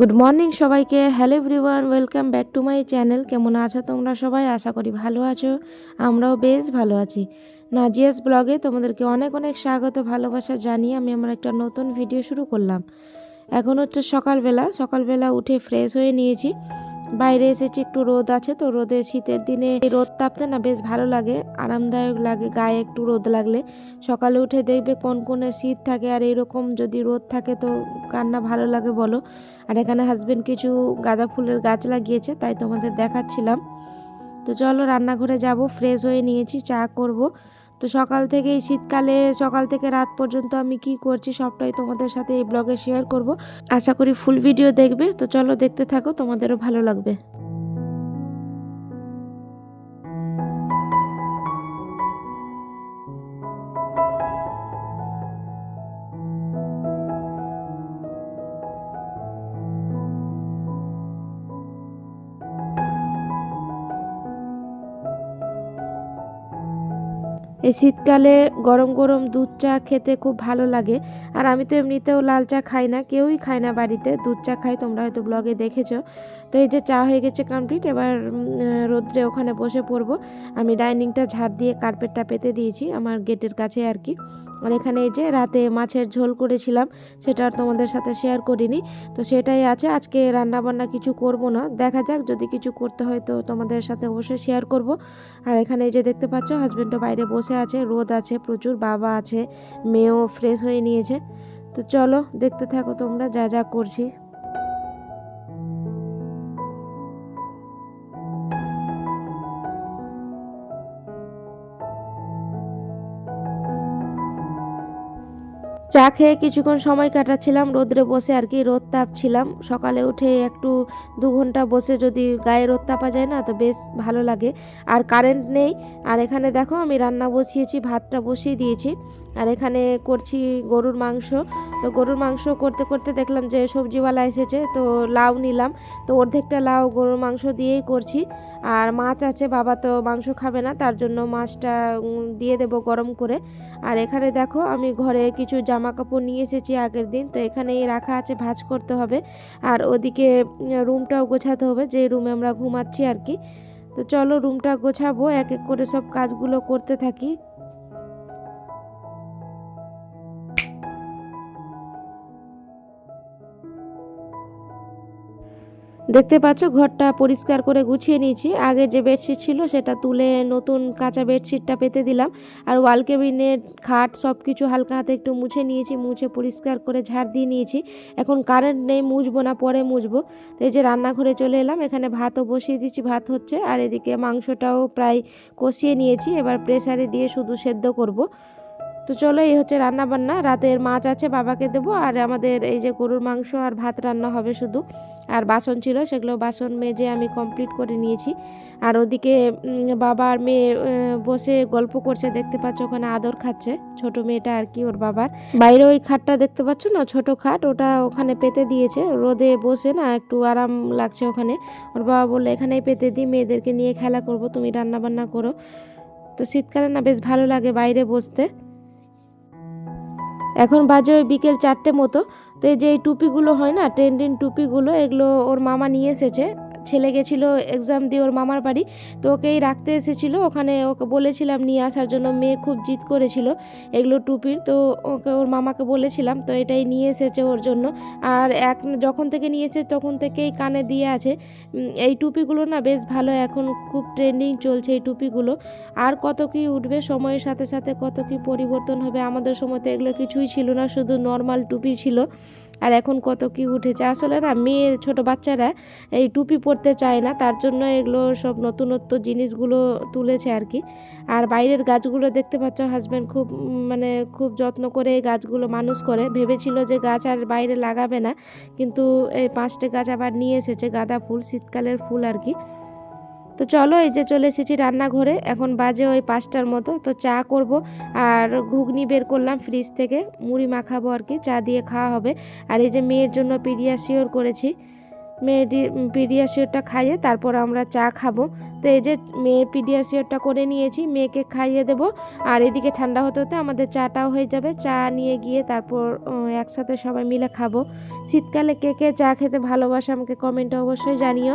Good morning সবাইকে। Hello everyone welcome back to my channel কেমন আছো তোমরা সবাই? আশা করি ভালো আছো। আমরাও বেশ ভালো আছি। নাজিয়াস ব্লগে তোমাদেরকে অনেক অনেক স্বাগত, ভালোবাসা জানিয়ে আমি আমার একটা নতুন ভিডিও শুরু করলাম। এখন হচ্ছে সকালবেলা। সকালবেলা উঠে ফ্রেশ হয়ে নিয়েছি। বাইরে এসেছি, একটু রোদ আছে তো, রোদে শীতের দিনে রোদ তাপতে না বেশ ভালো লাগে, আরামদায়ক লাগে, গায়ে একটু রোদ লাগলে। সকালে উঠে দেখবে কোন কোনে শীত থাকে আর এরকম যদি রোদ থাকে তো কান্না ভালো লাগে বলো। আর এখানে হাজবেন্ড কিছু গাঁদা ফুলের গাছ লাগিয়েছে, তাই তোমাদের দেখাচ্ছিলাম। তো চলো রান্নাঘরে যাব ফ্রেশ হয়ে নিয়েছি, চা করব। তো সকাল থেকে এই শীতকালে, সকাল থেকে রাত পর্যন্ত আমি কি করছি সবটাই তোমাদের সাথে এই ব্লগে শেয়ার করব। আশা করি ফুল ভিডিও দেখবে, তো চলো দেখতে থাকো, তোমাদেরও ভালো লাগবে। এই শীতকালে গরম গরম দুধ চা খেতে খুব ভালো লাগে। আর আমি তো এমনিতেও লাল চা খাই না, কেউই খায় না বাড়িতে। দুধ চা খাই, তোমরা হয়তো ব্লগে দেখেছ। তো এই যে চা হয়ে গেছে কমপ্লিট এবার রোদ্রে ওখানে বসে পড়ব। আমি ডাইনিংটা ঝাড় দিয়ে কার্পেটটা পেতে দিয়েছি, আমার গেটের কাছে আর কি। আর এখানে এই যে রাতে মাছের ঝোল করেছিলাম, সেটা আর তোমাদের সাথে শেয়ার করিনি। তো সেটাই আছে, আজকে রান্না বান্না কিছু করব না। দেখা যাক, যদি কিছু করতে হয় তো তোমাদের সাথে অবশ্যই শেয়ার করব। আর এখানে এই যে দেখতে পাচ্ছ হাজব্যান্ডও বাইরে বসে আছে, রোদ আছে প্রচুর, বাবা আছে, মেয়েও ফ্রেশ হয়ে নিয়েছে। তো চলো, দেখতে থাকো তোমরা, যা যা করছি। চা খেয়ে কিছুক্ষণ সময় কাটাচ্ছিলাম, রোদ্রে বসে আর কি রোদ তাপছিলাম। সকালে উঠে একটু দু ঘণ্টা বসে যদি গায়ে রোদ তাপা যায় না, তো বেশ ভালো লাগে। আর কারেন্ট নেই। আর এখানে দেখো আমি রান্না বসিয়েছি, ভাতটা বসিয়ে দিয়েছি। আর এখানে করছি গরুর মাংস। তো গরুর মাংস করতে করতে দেখলাম যে সবজিওয়ালা এসেছে, তো লাউ নিলাম। তো অর্ধেকটা লাউ গরুর মাংস দিয়েই করছি। আর মাছ আছে, বাবা তো মাংস খাবে না, তার জন্য মাছটা দিয়ে দেবো গরম করে। আর এখানে দেখো, আমি ঘরে কিছু জামা কাপড় নিয়ে এসেছি আগের দিন, তো এখানেই রাখা আছে, ভাঁজ করতে হবে। আর ওদিকে রুমটাও গোছাতে হবে, যে রুমে আমরা ঘুমাচ্ছি আর কি। তো চলো রুমটা গোছাবো, এক এক করে সব কাজগুলো করতে থাকি। দেখতে পাচ্ছ, ঘরটা পরিষ্কার করে গুছিয়ে নিয়েছি। আগে যে বেডশিট ছিল সেটা তুলে নতুন কাঁচা বেডশিটটা পেতে দিলাম। আর ওয়াল কেবিনেট খাট সব কিছু হালকা হাতে একটু মুছে নিয়েছি, মুছে পরিষ্কার করে ঝাড় দিয়ে নিয়েছি। এখন কারেন্ট নেই, মুছবো না, পরে মুছবো। তো এই যে রান্নাঘরে চলে এলাম, এখানে ভাতও বসিয়ে দিচ্ছি, ভাত হচ্ছে। আর এদিকে মাংসটাও প্রায় কষিয়ে নিয়েছি, এবার প্রেসারে দিয়ে শুধু সেদ্ধ করব। তো চলো, এই হচ্ছে রান্না বান্না রাতের মাছ আছে, বাবাকে দেবো, আর আমাদের এই যে গরুর মাংস আর ভাত রান্না হবে শুধু। আর বাসন ছিল, সেগুলো বাসন মেজে আমি কমপ্লিট করে নিয়েছি। আর ওদিকে বাবা আর মেয়ে বসে গল্প করছে, দেখতে পাচ্ছ ওখানে আদর খাচ্ছে। ছোট মেয়েটা আর কি ওর বাবার। বাইরে ওই খাটটা দেখতে পাচ্ছ না, ছোট খাট, ওটা ওখানে পেতে দিয়েছে। রোদে বসে না, একটু আরাম লাগছে ওখানে। ওর বাবা বলল, এখানেই পেতে দিই মেয়েদেরকে নিয়ে খেলা করব, তুমি রান্না বান্না করো। তো শীতকালে না বেশ ভালো লাগে বাইরে বসতে। এখন বাজে ওই বিকেল চারটে মতো। তো এই যে টুপিগুলো হয় না, ট্রেন্ডিং টুপিগুলো, এগুলো ওর মামা নিয়ে এসেছে। ছেলে গেছিল এক্সাম দিয়ে ওর মামার বাড়ি, তো ওকেই রাখতে এসেছিল। ওখানে ওকে বলেছিলাম নিয়ে আসার জন্য, মেয়ে খুব জিদ করেছিল এগুলো টুপির, তো ওকে ওর মামাকে বলেছিলাম, তো এটাই নিয়ে এসেছে ওর জন্য। আর এক যখন থেকে নিয়েছে তখন থেকেই কানে দিয়ে আছে এই টুপিগুলো না বেশ ভালো, এখন খুব ট্রেন্ডিং চলছে এই টুপিগুলো। আর কত কি উঠবে, সময়ের সাথে সাথে কত কি পরিবর্তন হবে, আমাদের সময় তো এগুলো কিছুই ছিল না, শুধু নর্মাল টুপি ছিল। আর এখন কত কি উঠেছে, আসলে না মেয়ের, ছোট বাচ্চারা এই টুপি পরতে চায় না, তার জন্য এগুলো সব নতুনত্ব জিনিসগুলো তুলেছে আর কি। আর বাইরের গাছগুলো দেখতে পাচ্ছ হাজব্যান্ড খুব মানে খুব যত্ন করে এই গাছগুলো মানুষ করে। ভেবেছিল যে গাছ আর বাইরে লাগাবে না, কিন্তু এই পাঁচটা গাছ আবার নিয়ে এসেছে, গাঁদা ফুল, শীতকালের ফুল আর কি। তো চলো এই যে চলে এসেছি রান্নাঘরে, এখন বাজে ওই পাঁচটার মতো। তো চা করব, আর ঘুগনি বের করলাম ফ্রিজ থেকে, মুড়ি মাখাবো আর কি, চা দিয়ে খাওয়া হবে। আর এই যে মেয়ের জন্য পিডিয়াশিওর করেছি। মেয়ে পিডিয়াশিওরটা খাইয়ে তারপর আমরা চা খাব। তো এই যে মেয়ের পিডিয়াশিওরটা করে নিয়েছি, মেয়েকে খাইয়ে দেব। আর এদিকে ঠান্ডা হতে হতে আমাদের চাটাও হয়ে যাবে। চা নিয়ে গিয়ে তারপর একসাথে সবাই মিলে খাব। শীতকালে কে কে চা খেতে ভালোবাসে আমাকে কমেন্টে অবশ্যই জানিও।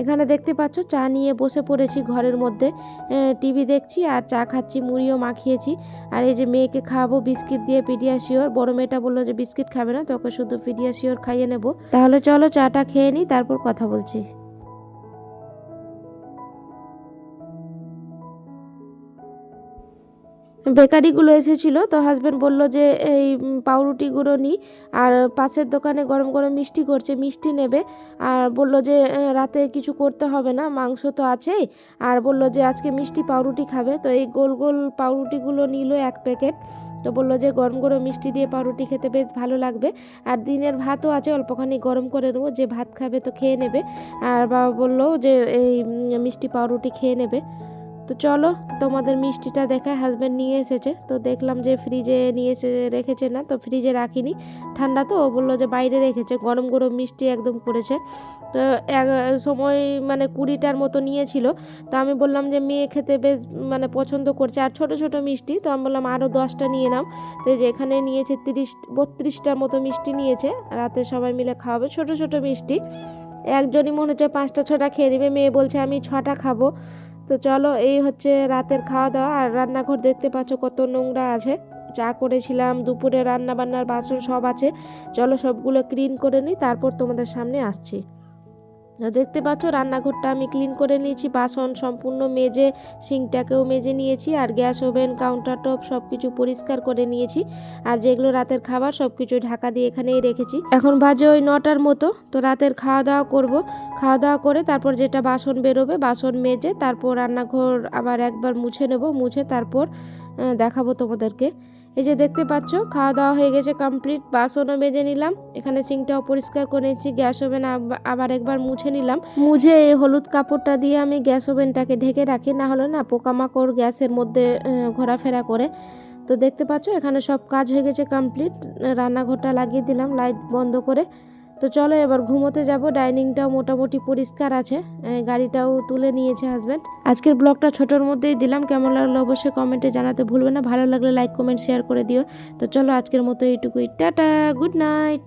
এখানে দেখতে পাচ্ছ, চা নিয়ে বসে পড়েছি ঘরের মধ্যে। টিভি দেখছি আর চা খাচ্ছি, মুড়িও মাখিয়েছি। আর এই যে মেয়েকে খাওয়াবো বিস্কিট দিয়ে পিডিয়াশিওর বড় মেয়েটা বলল যে, বিস্কিট খাবে না, তোকে শুধু পিডিয়াশিওর খাইয়ে নেব। তাহলে চলো চাটা খেয়ে নিই তারপর কথা বলছি। বেকারিগুলো এসেছিল, তো হাজব্যান্ড বলল যে, এই পাউরুটিগুলো নিই আর পাশের দোকানে গরম গরম মিষ্টি করছে, মিষ্টি নেবে। আর বলল যে রাতে কিছু করতে হবে না, মাংস তো আছেই। আর বলল যে, আজকে মিষ্টি পাউরুটি খাবে। তো এই গোল গোল পাউরুটিগুলো নিল এক প্যাকেট। তো বলল যে, গরম গরম মিষ্টি দিয়ে পাউরুটি খেতে বেশ ভালো লাগবে। আর দিনের ভাতও আছে, অল্পখানি গরম করে নেব, যে ভাত খাবে তো খেয়ে নেবে। আর বাবা বলল যে, এই মিষ্টি পাউরুটি খেয়ে নেবে। তো চলো, তোমাদের মিষ্টিটা দেখায় হাজব্যান্ড নিয়ে এসেছে। তো দেখলাম যে ফ্রিজে নিয়ে এসে রেখেছে না, তো ফ্রিজে রাখিনি। ঠান্ডা তো, ও বলল যে বাইরে রেখেছে, গরম গরম মিষ্টি একদম করেছে তো এক, সময় মানে কুড়িটার মতো নিয়েছিল। তো আমি বললাম যে মেয়ে খেতে বেশ মানে পছন্দ করছে, আর ছোট ছোট মিষ্টি। তো আমি বললাম আরও দশটা নিয়ে নাও। তো যে এখানে নিয়েছে তিরিশ, বত্রিশটার মতো মিষ্টি নিয়েছে। রাতে সবাই মিলে খাওয়াবে, ছোট ছোট মিষ্টি। একজনই মনে হচ্ছে পাঁচটা, ছটা খেয়ে নেবে। মেয়ে বলছে, আমি ছটা খাব। তো চলো, এই হচ্ছে রাতের খাওয়া দাওয়া আর রান্নাঘর দেখতে পাচ্ছ কত নোংরা আছে। চা করেছিলাম, দুপুরে রান্না বান্নার বাসন সব আছে। চলো সবগুলো ক্লিন করে নিই, তারপর তোমাদের সামনে আসছি। দেখতে পাচ্ছ, রান্নাঘরটা আমি ক্লিন করে নিয়েছি। বাসন সম্পূর্ণ মেজে, সিঙ্কটাকেও মেজে নিয়েছি। আর গ্যাস ওভেন, কাউন্টার টপ সব কিছু পরিষ্কার করে নিয়েছি। আর যেগুলো রাতের খাবার সব কিছু ঢাকা দিয়ে এখানেই রেখেছি। এখন বাজে ওই নটার মতো, তো রাতের খাওয়া দাওয়া করব। খাওয়া দাওয়া করে তারপর যেটা বাসন বেরোবে, বাসন মেজে তারপর রান্নাঘর আবার একবার মুছে নেব, মুছে তারপর দেখাবো তোমাদেরকে। এই যে দেখতে পাচ্ছ খাওয়া দাওয়া হয়ে গেছে কমপ্লিট বাসনও মেজে নিলাম। এখানে সিঙ্কটাও পরিষ্কার করে নিচ্ছি, গ্যাস ওভেন আবার একবার মুছে নিলাম। মুছে এই হলুদ কাপড়টা দিয়ে আমি গ্যাস ওভেনটাকে ঢেকে রাখি, না হলে না পোকামাকড় গ্যাসের মধ্যে ঘোরাফেরা করে। তো দেখতে পাচ্ছ, এখানে সব কাজ হয়ে গেছে কমপ্লিট রান্নাঘরটা লাগিয়ে দিলাম, লাইট বন্ধ করে। তো চলো এবার ঘুমোতে যাব। ডাইনিংটাও মোটামুটি পরিষ্কার আছে। গাড়িটাও তুলে নিয়েছে হাজব্যান্ড আজকের ব্লগটা ছোটোর মধ্যেই দিলাম। কেমন লাগল অবশ্যই কমেন্টে জানাতে ভুলবে না। ভালো লাগলে লাইক কমেন্ট শেয়ার করে দিও। তো চলো আজকের মতো এইটুকুই। Tata good night